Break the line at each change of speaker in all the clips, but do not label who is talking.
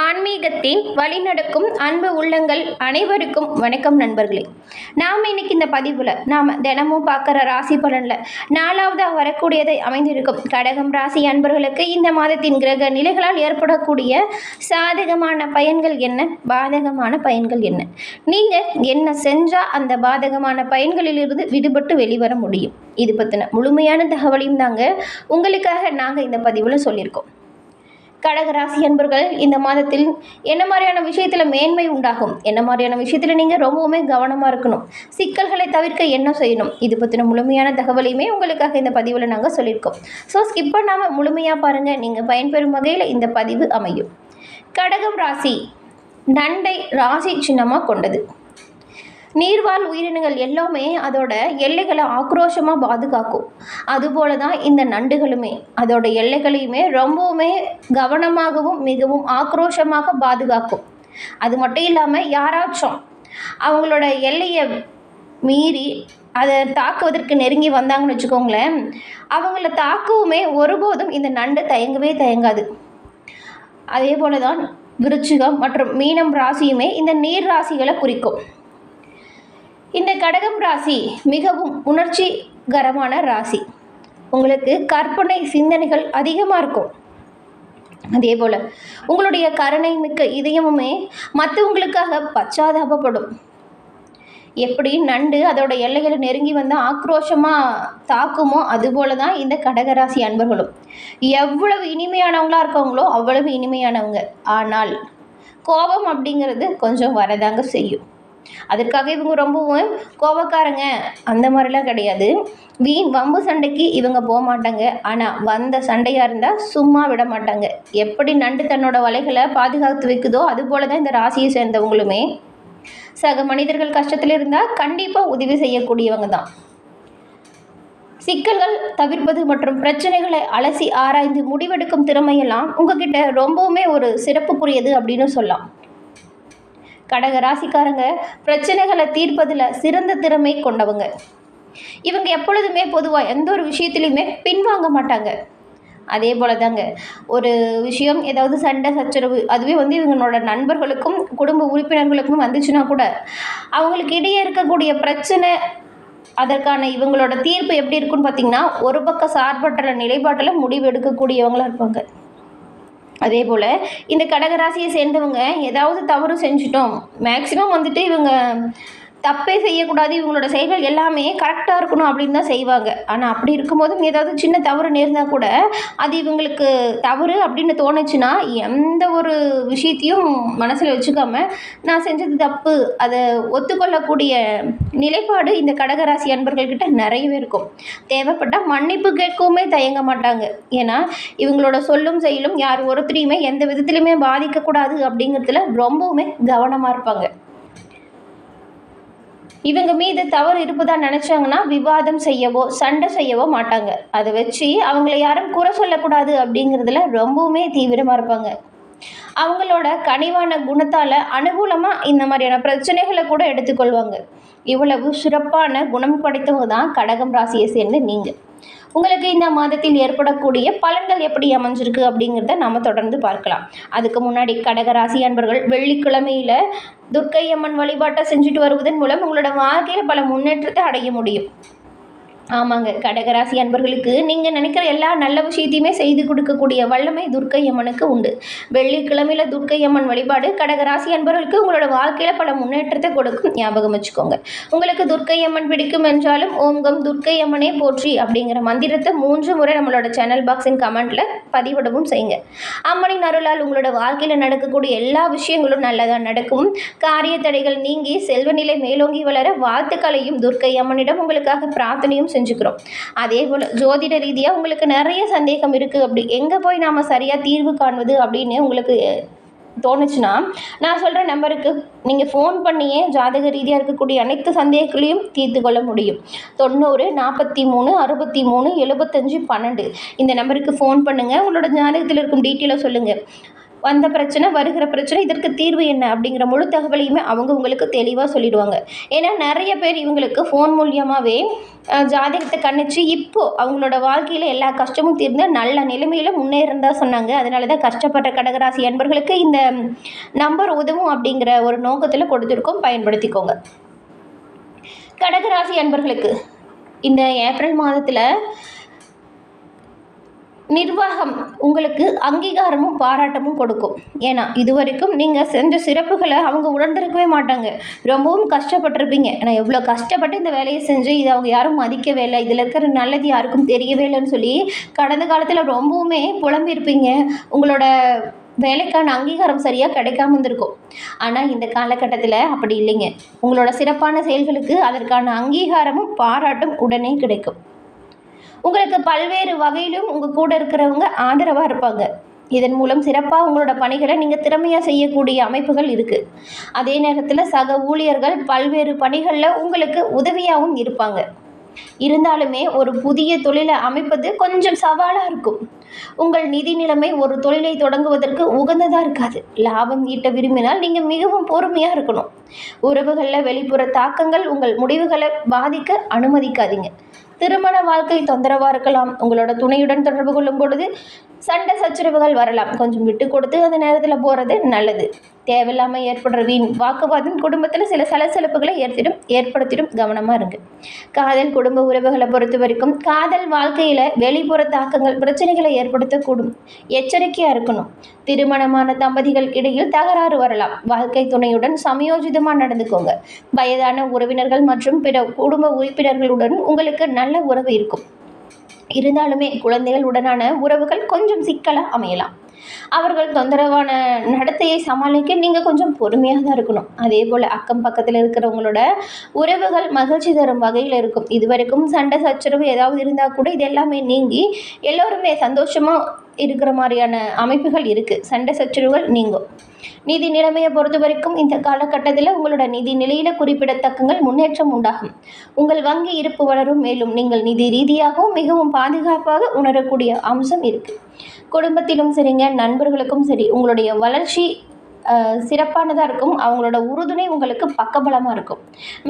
ஆன்மீகத்தின் வழிநடக்கும் அன்பு உள்ளங்கள் அனைவருக்கும் வணக்கம் நண்பர்களே. நாம் இன்னைக்கு இந்த பதிவில் நாம் தினமும் பார்க்குற ராசி பலனில் நாலாவதாக வரக்கூடியதை அமைந்திருக்கும். கடகம் ராசி அன்பர்களுக்கு இந்த மாதத்தின் கிரக நிலைகளால் ஏற்படக்கூடிய சாதகமான பயன்கள் என்ன? பாதகமான பயன்கள் என்ன? நீங்கள் என்ன செஞ்சால் அந்த பாதகமான பயன்களிலிருந்து விடுபட்டு வெளிவர முடியும்? இது பற்றின முழுமையான தகவலையும் தாங்க உங்களுக்காக நாங்கள் இந்த பதிவில் சொல்லியிருக்கோம். கடகராசி அன்பர்கள் இந்த மாதத்தில் என்ன மாதிரியான விஷயத்தில் மேன்மை உண்டாகும்? என்ன மாதிரியான விஷயத்தில் நீங்கள் ரொம்பவுமே கவனமாக இருக்கணும். சிக்கல்களை தவிர்க்க என்ன செய்யணும்? இது பற்றின முழுமையான தகவலையுமே உங்களுக்காக இந்த பதிவில் நாங்கள் சொல்லியிருக்கோம். ஸோ ஸ்கிப் பண்ணாமல் முழுமையாக பாருங்கள் நீங்கள் பயன்பெறும் வகையில் இந்த பதிவு அமையும். கடகம் ராசி நண்டை ராசி சின்னமாக கொண்டது. நீர்வாழ் உயிரினங்கள் எல்லாமே அதோட எல்லைகளை ஆக்ரோஷமாக பாதுகாக்கும். அதுபோல தான் இந்த நண்டுகளுமே அதோட எல்லைகளையுமே ரொம்பவுமே கவனமாகவும் மிகவும் ஆக்ரோஷமாக பாதுகாக்கும். அது மட்டும் இல்லாமல் யாராச்சும் அவங்களோட எல்லையை மீறி அதை தாக்குவதற்கு நெருங்கி வந்தாங்கன்னு வச்சுக்கோங்களேன் அவங்கள தாக்கவுமே ஒருபோதும் இந்த நண்டு தயங்கவே தயங்காது. அதே போல தான் விருச்சிகம் மற்றும் மீனம் ராசியுமே இந்த நீர் ராசிகளை குறிக்கும். இந்த கடகம் ராசி மிகவும் உணர்ச்சிகரமான ராசி. உங்களுக்கு கற்பனை சிந்தனைகள் அதிகமாக இருக்கும். அதே போல் உங்களுடைய கருணை மிக்க இதயமுமே மற்றவங்களுக்காக பச்சாதாபப்படும். எப்படி நண்டு அதோட எல்லைகளை நெருங்கி வந்து ஆக்ரோஷமாக தாக்குமோ அதுபோல தான் இந்த கடகராசி அன்பர்களும். எவ்வளவு இனிமையானவங்களாக இருக்காங்களோ அவ்வளவு இனிமையானவங்க. ஆனால் கோபம் அப்படிங்கிறது கொஞ்சம் வரதாங்க செய்யும். அதற்காக இவங்க ரொம்பவும் கோபக்காரங்க. அந்த மாதிரிலாம் கிடையாது. வீண் வம்பு சண்டைக்கு இவங்க போக மாட்டாங்க ஆனால் வந்த சண்டையாக இருந்தால் சும்மா விட மாட்டாங்க எப்படி நண்டு தன்னோட வலைகளை பாதுகாத்து வைக்குதோ அதுபோல தான் இந்த ராசியை சேர்ந்தவங்களுமே. சக மனிதர்கள் கஷ்டத்தில் இருந்தால் கண்டிப்பாக உதவி செய்யக்கூடியவங்க தான். சிக்கல்கள் தவிர்ப்பது மற்றும் பிரச்சனைகளை அலசி ஆராய்ந்து முடிவெடுக்கும் திறமையெல்லாம் உங்ககிட்ட ரொம்பவுமே ஒரு சிறப்புக்குரியது அப்படின்னு சொல்லலாம். கடக ராசிக்காரங்க பிரச்சனைகளை தீர்ப்பதில் சிறந்த திறமை கொண்டவங்க. இவங்க எப்பொழுதுமே பொதுவாக எந்த ஒரு விஷயத்துலையுமே பின்வாங்க மாட்டாங்க. அதே போல தாங்க ஒரு விஷயம் ஏதாவது சண்டை சச்சரவு அதுவே வந்து இவங்களோட நண்பர்களுக்கும் குடும்ப உறுப்பினர்களுக்கும் வந்துச்சுன்னா கூட அவங்களுக்கு இடையே இருக்கக்கூடிய பிரச்சனை அதற்கான இவங்களோட தீர்ப்பு எப்படி இருக்குன்னு பார்த்தீங்கன்னா ஒரு பக்க சார்பற்ற நிலைப்பாட்டில் முடிவு எடுக்கக்கூடியவங்களாக இருப்பாங்க. அதே போல் இந்த கடகராசியை சேர்ந்தவங்க ஏதாவது தவறு செஞ்சிட்டோம். மேக்ஸிமம் வந்துட்டு இவங்க தப்பே செய்யக்கூடாது. இவங்களோட செயல்கள் எல்லாமே கரெக்டாக இருக்கணும் அப்படின்னு தான் செய்வாங்க. ஆனால் அப்படி இருக்கும்போதும் ஏதாவது சின்ன தவறு நேர்ந்தால் கூட அது இவங்களுக்கு தவறு அப்படின்னு தோணுச்சுன்னா எந்த ஒரு விஷயத்தையும் மனசில் வச்சுக்காம நான் செஞ்சது தப்பு அதை ஒத்துக்கொள்ளக்கூடிய நிலைப்பாடு இந்த கடகராசி அன்பர்கள்கிட்ட நிறையவே இருக்கும். தேவைப்பட்டால் மன்னிப்பு கேட்கவுமே தயங்க மாட்டாங்க. ஏன்னா இவங்களோட சொல்லும் செயலும் யார் ஒருத்தரையுமே எந்த விதத்துலையுமே பாதிக்கக்கூடாது அப்படிங்கிறதுல ரொம்பவுமே கவனமாக இருப்பாங்க. இவங்க மீது தவறு இருப்பதா நினச்சாங்கன்னா விவாதம் செய்யவோ சண்டை செய்யவோ மாட்டாங்க. அதை வச்சு அவங்கள யாரும் குறை சொல்லக்கூடாது அப்படிங்கிறதுல ரொம்பவுமே தீவிரமாக இருப்பாங்க. அவங்களோட கனிவான குணத்தால் அனுகூலமாக இந்த மாதிரியான பிரச்சனைகளை கூட எடுத்துக்கொள்வாங்க. இவ்வளவு சிறப்பான குணம் படைத்தவங்க தான் கடகம் ராசியை சேர்ந்து நீங்கள் உங்களுக்கு இந்த மாதத்தில் ஏற்படக்கூடிய பலன்கள் எப்படி அமைஞ்சிருக்கு அப்படிங்கிறத நாம் தொடர்ந்து பார்க்கலாம். அதுக்கு முன்னாடி கடகராசி அன்பர்கள் வெள்ளிக்கிழமையில் துர்க்கை அம்மன் வழிபாட்டை செஞ்சுட்டு வருவதன் மூலம் உங்களோட வாழ்க்கையில் பல முன்னேற்றத்தை அடைய முடியும். ஆமாங்க. கடகராசி அன்பர்களுக்கு நீங்கள் நினைக்கிற எல்லா நல்ல விஷயத்தையுமே செய்து கொடுக்கக்கூடிய வல்லமை துர்க்கை அம்மனுக்கு உண்டு. வெள்ளிக்கிழமையில் துர்க்கை அம்மன் வழிபாடு கடகராசி அன்பர்களுக்கு உங்களோட வாழ்க்கையில் பல முன்னேற்றத்தை கொடுக்கும். ஞாபகம் வச்சுக்கோங்க. உங்களுக்கு துர்க்கை அம்மன் பிடிக்கும் என்றாலும் ஓம்கம் துர்க்கை அம்மனே போற்றி அப்படிங்கிற மந்திரத்தை மூன்று முறை நம்மளோட சேனல் பாக்ஸின் கமெண்ட்டில் பதிவிடவும் செய்யுங்க. அம்மனின் அருளால் உங்களோட வாழ்க்கையில் நடக்கக்கூடிய எல்லா விஷயங்களும் நல்லதாக நடக்கும். காரிய தடைகள் நீங்கி செல்வநிலை மேலோங்கி வளர வாழ்த்துக்களையும் துர்க்கை அம்மனிடம் உங்களுக்காக பிரார்த்தனையும் தெரிஞ்சுக்கிறோம். அதே போல் ஜோதிட ரீதியாக உங்களுக்கு நிறைய சந்தேகம் இருக்குது அப்படி எங்கே போய் நாம் சரியாக தீர்வு காண்பது அப்படின்னு உங்களுக்கு தோணுச்சுன்னா நான் சொல்கிற நம்பருக்கு நீங்கள் ஃபோன் பண்ணியே ஜாதக ரீதியாக இருக்கக்கூடிய அனைத்து சந்தேகங்களையும் தீர்த்து கொள்ள முடியும். தொண்ணூறு நாற்பத்தி மூணு அறுபத்தி மூணு எழுபத்தஞ்சு பன்னெண்டு. இந்த நம்பருக்கு ஃபோன் பண்ணுங்கள் உங்களோட ஜாதகத்தில் இருக்கும் டீட்டெயிலை சொல்லுங்கள் வந்த பிரச்சனை வருகிற பிரச்சனை இதற்கு தீர்வு என்ன அப்படிங்கிற முழு தகவலையுமே அவங்க உங்களுக்கு தெளிவாக சொல்லிடுவாங்க. ஏன்னா நிறைய பேர் இவங்களுக்கு ஃபோன் மூலியமாகவே ஜாதகத்தை கணிச்சு இப்போது அவங்களோட வாழ்க்கையில் எல்லா கஷ்டமும் தீர்ந்து நல்ல நிலைமையில் முன்னேறந்தா சொன்னாங்க. அதனால தான் கஷ்டப்பட்ட கடகராசி அன்பர்களுக்கு இந்த நம்பர் உதவும் அப்படிங்கிற ஒரு நோக்கத்தில் கொடுத்துருக்கோம். பயன்படுத்திக்கோங்க. கடகராசி அன்பர்களுக்கு இந்த ஏப்ரல் மாதத்தில் நிர்வாகம் உங்களுக்கு அங்கீகாரமும் பாராட்டமும் கொடுக்கும். ஏன்னா இதுவரைக்கும் நீங்கள் செஞ்ச சிறப்புகளை அவங்க உணர்ந்திருக்கவே மாட்டாங்க. ரொம்பவும் கஷ்டப்பட்டிருப்பீங்க. நான் எவ்வளோ கஷ்டப்பட்டு இந்த வேலையை செஞ்சு இதை அவங்க யாரும் மதிக்கவே இல்லை. இதில் இருக்கிற நல்லது யாருக்கும் தெரியவே இல்லைன்னு சொல்லி கடந்த காலத்தில் ரொம்பவுமே புலம்பியிருப்பீங்க. உங்களோட வேலைக்கான அங்கீகாரம் சரியாக கிடைக்காம இருந்திருக்கும். ஆனால் இந்த காலகட்டத்தில் அப்படி இல்லைங்க. உங்களோட சிறப்பான செயல்களுக்கு அதற்கான அங்கீகாரமும் பாராட்டும் உடனே கிடைக்கும். உங்களுக்கு பல்வேறு வகையிலும் உங்கள் கூட இருக்கிறவங்க ஆதரவாக இருப்பாங்க. இதன் மூலம் சிறப்பாக உங்களோட பணிகளை நீங்கள் திறமையாக செய்யக்கூடிய அமைப்புகள் இருக்குது அதே நேரத்தில் சக ஊழியர்கள் பல்வேறு பணிகளில் உங்களுக்கு உதவியாகவும் இருப்பாங்க. இருந்தாலுமே ஒரு புதிய தொழிலை அமைப்பது கொஞ்சம் சவாலாக இருக்கும். உங்கள் நிதி நிலைமை ஒரு தொழிலை தொடங்குவதற்கு உகந்ததாக இருக்காது. லாபம் ஈட்ட விரும்பினால் நீங்கள் மிகவும் பொறுமையாக இருக்கணும். உறவுகளில் வெளிப்புற தாக்கங்கள் உங்கள் முடிவுகளை பாதிக்க அனுமதிக்காதீங்க. திருமண வாழ்க்கை தொந்தரவாக இருக்கலாம். உங்களோட துணையுடன் தொடர்பு கொள்ளும் பொழுது சண்டை சச்சரவுகள் வரலாம். கொஞ்சம் விட்டு கொடுத்து அந்த நேரத்தில் போகிறது நல்லது. தேவையில்லாமல் ஏற்படுற வீண் வாக்குவாதம் குடும்பத்தில் சில சலசலப்புகளை ஏற்படும் ஏற்படுத்திடும். கவனமாக இருங்க. காதல் குடும்ப உறவுகளை பொறுத்த வரைக்கும் காதல் வாழ்க்கையில் வெளிப்புற தாக்கங்கள் பிரச்சனைகளை ஏற்படுத்தக்கூடும். எச்சரிக்கையாக இருக்கணும். திருமணமான தம்பதிகள் இடையில் தகராறு வரலாம். வாழ்க்கை துணையுடன் சமயோஜிதமாக நடந்துக்கோங்க. வயதான உறவினர்கள் மற்றும் பிற குடும்ப உறுப்பினர்களுடன் உங்களுக்கு நல்ல உறவு இருக்கும். இருந்தாலுமே குழந்தைகள் உடனான உறவுகள் கொஞ்சம் சிக்கலாக அமையலாம். அவர்கள் தொந்தரவான நடத்தையை சமாளிக்க நீங்கள் கொஞ்சம் பொறுமையாக தான் இருக்கணும். அதே போல் அக்கம் பக்கத்தில் இருக்கிறவங்களோட உறவுகள் மகிழ்ச்சி தரும் வகையில் இருக்கும். இதுவரைக்கும் சண்டை சச்சரவு ஏதாவது இருந்தால் கூட இது எல்லாமே நீங்கி எல்லோருமே சந்தோஷமாக இருக்கிற மாதிரியான அமைப்புகள் இருக்குது சண்டை சச்சரவுகள் நீங்கும். நிதி நிலைமையை பொறுத்த வரைக்கும் இந்த காலகட்டத்தில் உங்களோட நிதி நிலையில் குறிப்பிடத்தக்கங்கள் முன்னேற்றம் உண்டாகும். உங்கள் வங்கி இருப்பு வளரும் மேலும் நீங்கள் நிதி ரீதியாகவும் மிகவும் பாதுகாப்பாக உணரக்கூடிய அம்சம் இருக்குது குடும்பத்திலும் சரிங்க நண்பர்களுக்கும் சரி உங்களுடைய வளர்ச்சி சிறப்பானதாக இருக்கும். அவங்களோட உறுதுணை உங்களுக்கு பக்கபலமாக இருக்கும்.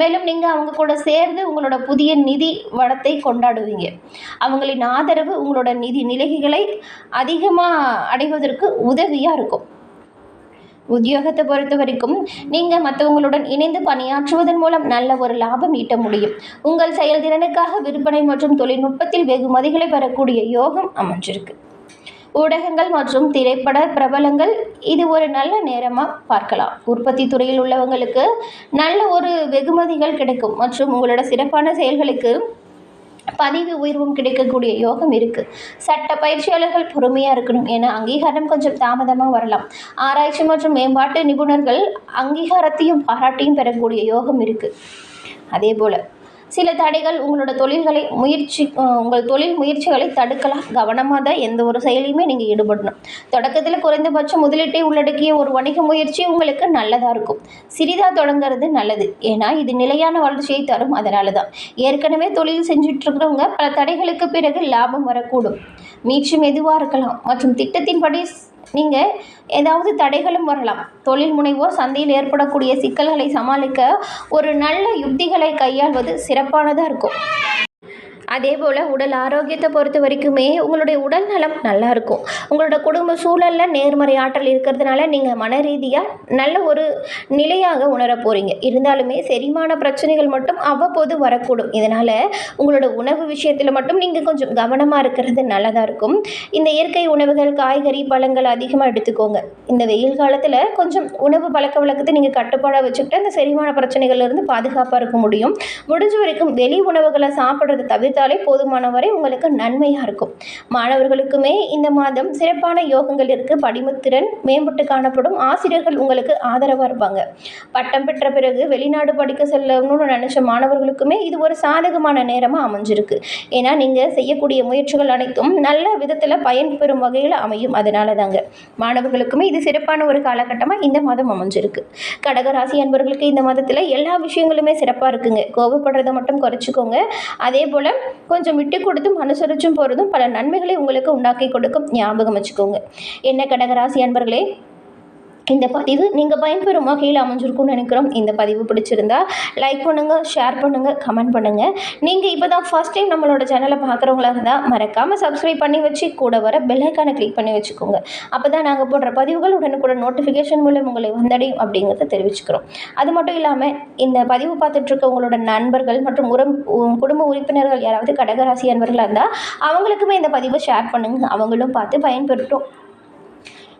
மேலும் நீங்கள் அவங்க கூட சேர்ந்து உங்களோட புதிய நிதி வளத்தை கொண்டாடுவீங்க. அவங்களின் ஆதரவு உங்களோட நிதி நிலைகளை அதிகமாக அடைவதற்கு உதவியாக இருக்கும். உத்தியோகத்தை பொறுத்த வரைக்கும் நீங்கள் மற்றவங்களுடன் இணைந்து பணியாற்றுவதன் மூலம் நல்ல ஒரு லாபம் ஈட்ட முடியும். உங்கள் செயல்திறனுக்காக விற்பனை மற்றும் தொழில்நுட்பத்தில் வெகுமதிகளை பெறக்கூடிய யோகம் அமைஞ்சிருக்கு. ஊடகங்கள் மற்றும் திரைப்பட பிரபலங்கள் இது ஒரு நல்ல நேரமாக பார்க்கலாம். உற்பத்தி துறையில் உள்ளவங்களுக்கு நல்ல ஒரு வெகுமதிகள் கிடைக்கும் மற்றும் உங்களோட சிறப்பான செயல்களுக்கு பதிவு உயர்வும் கிடைக்கக்கூடிய யோகம் இருக்குது சட்ட பயிற்சியாளர்கள் பொறுமையாக இருக்கணும் ஏன்னா அங்கீகாரம் கொஞ்சம் தாமதமாக வரலாம். ஆராய்ச்சி மற்றும் மேம்பாட்டு நிபுணர்கள் அங்கீகாரத்தையும் பாராட்டியும் பெறக்கூடிய யோகம் இருக்குது அதே போல் சில தடைகள் உங்களோட தொழில்களை முயற்சி உங்கள் தொழில் முயற்சிகளை தடுக்கலாம். கவனமாக தான் எந்த ஒரு செயலையுமே நீங்கள் ஈடுபடணும். தொடக்கத்தில் குறைந்தபட்ச முதலீட்டை உள்ளடக்கிய ஒரு வணிக முயற்சி உங்களுக்கு நல்லதாக இருக்கும். சிறிதாக தொடங்குறது நல்லது. ஏன்னா இது நிலையான வளர்ச்சியை தரும். அதனால தான் ஏற்கனவே தொழில் செஞ்சிட்ருக்கிறவங்க பல தடைகளுக்கு பிறகு லாபம் வரக்கூடும். மீட்சி மெதுவாக இருக்கலாம். மற்றும் திட்டத்தின்படி நீங்கள் ஏதாவது தடைகளும் வரலாம். தொழில் முனைவோர் சந்தையில் ஏற்படக்கூடிய சிக்கல்களை சமாளிக்க ஒரு நல்ல யுக்திகளை கையாள்வது சிறப்பானதாக இருக்கும். அதே போல் உடல் ஆரோக்கியத்தை பொறுத்த வரைக்குமே உங்களுடைய உடல் நலம் நல்லா இருக்கும் உங்களோட குடும்ப சூழலில் நேர்மறை ஆற்றல் இருக்கிறதுனால நீங்கள் மன ரீதியாக நல்ல ஒரு நிலையாக உணர போகிறீங்க இருந்தாலுமே செரிமான பிரச்சனைகள் மட்டும் அவ்வப்போது வரக்கூடும். இதனால் உங்களோட உணவு விஷயத்தில் மட்டும் நீங்கள் கொஞ்சம் கவனமாக இருக்கிறது நல்லதாக இருக்கும். இந்த இயற்கை உணவுகள் காய்கறி பழங்கள் அதிகமாக எடுத்துக்கோங்க. இந்த வெயில் காலத்தில் கொஞ்சம் உணவு பழக்க வழக்கத்தை நீங்கள் கட்டுப்பாடாக வச்சுக்கிட்டு அந்த செரிமான பிரச்சனைகள்லேருந்து பாதுகாப்பாக இருக்க முடியும். முடிஞ்ச வரைக்கும் வெளி உணவுகளை சாப்பிட்றதை தவிர்த்து செய்தாலே போதுமான வரை உங்களுக்கு நன்மையாக இருக்கும். மாணவர்களுக்குமே இந்த மாதம் சிறப்பான யோகங்கள் இருக்குது படிமத்திறன் மேம்பட்டு காணப்படும். ஆசிரியர்கள் உங்களுக்கு ஆதரவாக இருப்பாங்க. பட்டம் பெற்ற பிறகு வெளிநாடு படிக்க செல்லணும்னு நினச்ச மாணவர்களுக்குமே இது ஒரு சாதகமான நேரமாக அமைஞ்சிருக்கு. ஏன்னா நீங்கள் செய்யக்கூடிய முயற்சிகள் அனைத்தும் நல்ல விதத்தில் பயன்பெறும் வகையில் அமையும். அதனால தாங்க மாணவர்களுக்குமே இது சிறப்பான ஒரு காலகட்டமாக இந்த மாதம் அமைஞ்சிருக்கு. கடகராசி அன்பர்களுக்கு இந்த மாதத்தில் எல்லா விஷயங்களுமே சிறப்பாக இருக்குங்க. கோபப்படுறதை மட்டும் குறைச்சிக்கோங்க. அதே போல் கொஞ்சம் விட்டு கொடுத்து அனுசரிச்சும் போகிறதும் பல நன்மைகளை உங்களுக்கு உண்டாக்கி கொடுக்கும். ஞாபகம் வச்சுக்கோங்க. என்ன கடகராசி அன்பர்களே இந்த பதிவு நீங்கள் பயன்பெறும் வகையில் அமைஞ்சிருக்கும்னு நினைக்கிறோம். இந்த பதிவு பிடிச்சிருந்தா லைக் பண்ணுங்கள் ஷேர் பண்ணுங்கள் கமெண்ட் பண்ணுங்கள் நீங்கள் இப்போ தான் ஃபஸ்ட் டைம் நம்மளோட சேனலை பார்க்குறவங்களா இருந்தால் மறக்காமல் சப்ஸ்கிரைப் பண்ணி வச்சு கூட வர பெல்லைக்கானை கிளிக் பண்ணி வச்சுக்கோங்க. அப்போ தான் நாங்கள் போடுற பதிவுகள் உடனுக்குடன் நோட்டிஃபிகேஷன் மூலம் உங்களை வந்தடையும் அப்படிங்கிறத தெரிவிச்சுக்கிறோம். அது மட்டும் இல்லாமல் இந்த பதிவு பார்த்துட்ருக்க உங்களோட நண்பர்கள் மற்றும் உரம் உ- குடும்ப உறுப்பினர்கள் யாராவது கடகராசி அன்பர்களாக இருந்தால் அவங்களுக்குமே இந்த பதிவை ஷேர் பண்ணுங்கள் அவங்களும் பார்த்து பயன்பெறட்டும்.